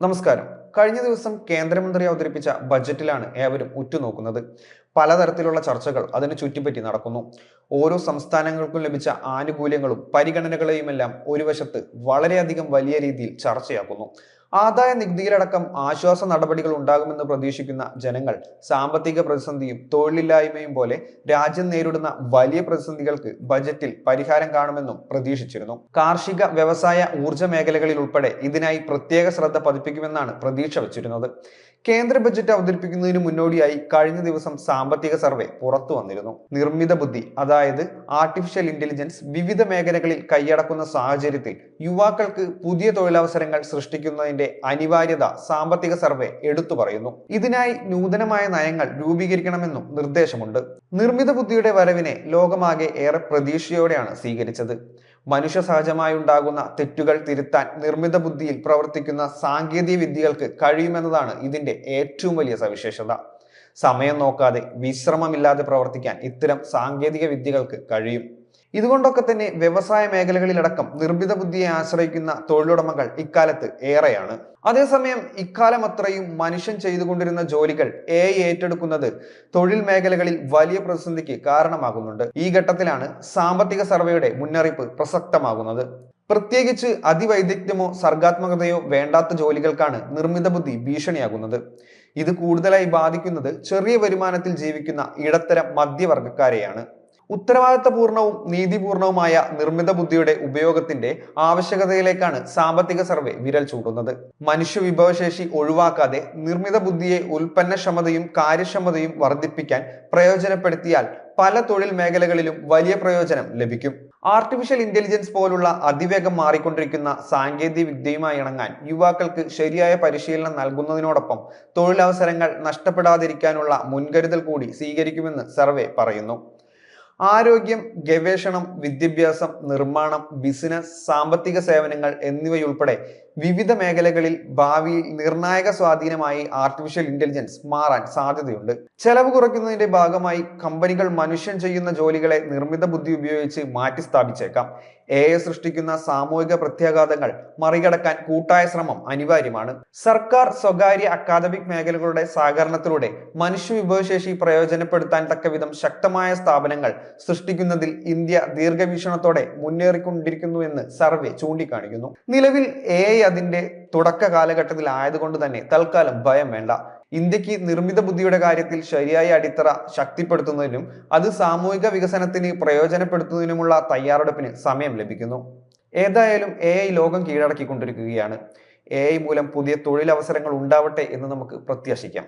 നമസ്കാരം. കഴിഞ്ഞ ദിവസം കേന്ദ്രമന്ത്രി അവതരിപ്പിച്ച ബജറ്റിലാണ് ഏവരും ഉറ്റുനോക്കുന്നത്. പലതരത്തിലുള്ള ചർച്ചകൾ അതിന് ചുറ്റിപ്പറ്റി നടക്കുന്നു. ഓരോ സംസ്ഥാനങ്ങൾക്കും ലഭിച്ച ആനുകൂല്യങ്ങളും പരിഗണനകളെയുമെല്ലാം ഒരു വശത്ത് വളരെയധികം വലിയ രീതിയിൽ ചർച്ചയാക്കുന്നു. ആദായ നികുതിയിലടക്കം ആശ്വാസ നടപടികൾ ഉണ്ടാകുമെന്ന് പ്രതീക്ഷിക്കുന്ന ജനങ്ങൾ സാമ്പത്തിക പ്രതിസന്ധിയും തൊഴിലില്ലായ്മയും പോലെ രാജ്യം നേരിടുന്ന വലിയ പ്രതിസന്ധികൾക്ക് ബജറ്റിൽ പരിഹാരം കാണുമെന്നും പ്രതീക്ഷിച്ചിരുന്നു. കാർഷിക വ്യവസായ ഊർജ മേഖലകളിൽ ഉൾപ്പെടെ ഇതിനായി പ്രത്യേക ശ്രദ്ധ പതിപ്പിക്കുമെന്നാണ് പ്രതീക്ഷ വച്ചിരുന്നത്. കേന്ദ്ര ബജറ്റ് അവതരിപ്പിക്കുന്നതിന് മുന്നോടിയായി കഴിഞ്ഞ ദിവസം സാമ്പത്തിക സർവേ പുറത്തു വന്നിരുന്നു. നിർമ്മിത ബുദ്ധി അതായത് ആർട്ടിഫിഷ്യൽ ഇന്റലിജൻസ് വിവിധ മേഖലകളിൽ കൈയടക്കുന്ന സാഹചര്യത്തിൽ യുവാക്കൾക്ക് പുതിയ തൊഴിലവസരങ്ങൾ സൃഷ്ടിക്കുന്നതിന്റെ അനിവാര്യത സാമ്പത്തിക സർവേ എടുത്തു പറയുന്നു. ഇതിനായി നൂതനമായ നയങ്ങൾ രൂപീകരിക്കണമെന്നും നിർദ്ദേശമുണ്ട്. നിർമ്മിത ബുദ്ധിയുടെ വരവിനെ ലോകമാകെ ഏറെ പ്രതീക്ഷയോടെയാണ് സ്വീകരിച്ചത്. മനുഷ്യ സഹജമായി ഉണ്ടാകുന്ന തെറ്റുകൾ തിരുത്താൻ നിർമ്മിത ബുദ്ധിയിൽ പ്രവർത്തിക്കുന്ന സാങ്കേതിക വിദ്യകൾക്ക് കഴിയുമെന്നതാണ് ഇതിന്റെ ഏറ്റവും വലിയ സവിശേഷത. സമയം നോക്കാതെ വിശ്രമമില്ലാതെ പ്രവർത്തിക്കാൻ ഇത്തരം സാങ്കേതിക വിദ്യകൾക്ക് കഴിയും. ഇതുകൊണ്ടൊക്കെ തന്നെ വ്യവസായ മേഖലകളിലടക്കം നിർമ്മിത ബുദ്ധിയെ ആശ്രയിക്കുന്ന തൊഴിലുടമകൾ ഇക്കാലത്ത് ഏറെയാണ്. അതേസമയം ഇക്കാലം അത്രയും മനുഷ്യൻ ചെയ്തുകൊണ്ടിരുന്ന ജോലികൾ എ ഏറ്റെടുക്കുന്നത് തൊഴിൽ മേഖലകളിൽ വലിയ പ്രതിസന്ധിക്ക് കാരണമാകുന്നുണ്ട്. ഈ ഘട്ടത്തിലാണ് സാമ്പത്തിക സർവേയുടെ മുന്നറിയിപ്പ് പ്രസക്തമാകുന്നത്. പ്രത്യേകിച്ച് അതിവൈദഗ്ധ്യമോ സർഗാത്മകതയോ വേണ്ടാത്ത ജോലികൾക്കാണ് നിർമ്മിത ബുദ്ധി ഭീഷണിയാകുന്നത്. ഇത് കൂടുതലായി ബാധിക്കുന്നത് ചെറിയ വരുമാനത്തിൽ ജീവിക്കുന്ന ഇടത്തരം മധ്യവർഗക്കാരെയാണ് ഉത്തരവാദിത്തപൂർണവും നീതിപൂർണവുമായ നിർമ്മിത ബുദ്ധിയുടെ ഉപയോഗത്തിന്റെ ആവശ്യകതയിലേക്കാണ് സാമ്പത്തിക സർവേ വിരൽ ചൂണ്ടുന്നത്. മനുഷ്യ വിഭവശേഷി ഒഴിവാക്കാതെ നിർമ്മിത ബുദ്ധിയെ ഉൽപ്പന്നക്ഷമതയും കാര്യക്ഷമതയും വർദ്ധിപ്പിക്കാൻ പ്രയോജനപ്പെടുത്തിയാൽ പല തൊഴിൽ മേഖലകളിലും വലിയ പ്രയോജനം ലഭിക്കും. ആർട്ടിഫിഷ്യൽ ഇന്റലിജൻസ് പോലുള്ള അതിവേഗം മാറിക്കൊണ്ടിരിക്കുന്ന സാങ്കേതിക വിദ്യയുമായി ഇണങ്ങാൻ യുവാക്കൾക്ക് ശരിയായ പരിശീലനം നൽകുന്നതിനോടൊപ്പം തൊഴിലവസരങ്ങൾ നഷ്ടപ്പെടാതിരിക്കാനുള്ള മുൻകരുതൽ കൂടി സ്വീകരിക്കുമെന്ന് സർവേ പറയുന്നു. ആരോഗ്യം ഗവേഷണം വിദ്യാഭ്യാസം നിർമ്മാണം ബിസിനസ് സാമ്പത്തിക സേവനങ്ങൾ എന്നിവയുൾപ്പെടെ വിവിധ മേഖലകളിൽ ഭാവിയിൽ നിർണായക സ്വാധീനമായി ആർട്ടിഫിഷ്യൽ ഇന്റലിജൻസ് മാറാൻ സാധ്യതയുണ്ട്. ചെലവ് കുറയ്ക്കുന്നതിന്റെ ഭാഗമായി കമ്പനികൾ മനുഷ്യൻ ചെയ്യുന്ന ജോലികളെ നിർമ്മിത ബുദ്ധി ഉപയോഗിച്ച് മാറ്റി സ്ഥാപിച്ചേക്കാം ഐ സൃഷ്ടിക്കുന്ന സാമൂഹിക പ്രത്യാഘാതങ്ങൾ മറികടക്കാൻ കൂട്ടായ ശ്രമം അനിവാര്യമാണ്. സർക്കാർ സ്വകാര്യ അക്കാദമിക് മേഖലകളുടെ സഹകരണത്തിലൂടെ മനുഷ്യ വിഭവശേഷി പ്രയോജനപ്പെടുത്താൻ തക്കവിധം ശക്തമായ സ്ഥാപനങ്ങൾ സൃഷ്ടിക്കുന്നതിൽ ഇന്ത്യ ദീർഘവീക്ഷണത്തോടെ മുന്നേറിക്കൊണ്ടിരിക്കുന്നു എന്ന് സർവേ ചൂണ്ടിക്കാണിക്കുന്നു. നിലവിൽ എ ഐ അതിന്റെ തുടക്ക കാലഘട്ടത്തിൽ ആയതുകൊണ്ട് തന്നെ തൽക്കാലം ഭയം വേണ്ട. ഇന്ത്യയ്ക്ക് നിർമ്മിത ബുദ്ധിയുടെ കാര്യത്തിൽ ശരിയായ അടിത്തറ ശക്തിപ്പെടുത്തുന്നതിനും അത് സാമൂഹിക വികസനത്തിന് പ്രയോജനപ്പെടുത്തുന്നതിനുമുള്ള തയ്യാറെടുപ്പിന് സമയം ലഭിക്കുന്നു. ഏതായാലും എ ഐ ലോകം കീഴടക്കിക്കൊണ്ടിരിക്കുകയാണ്. എ ഐ മൂലം പുതിയ തൊഴിലവസരങ്ങൾ ഉണ്ടാവട്ടെ എന്ന് നമുക്ക് പ്രത്യാശിക്കാം.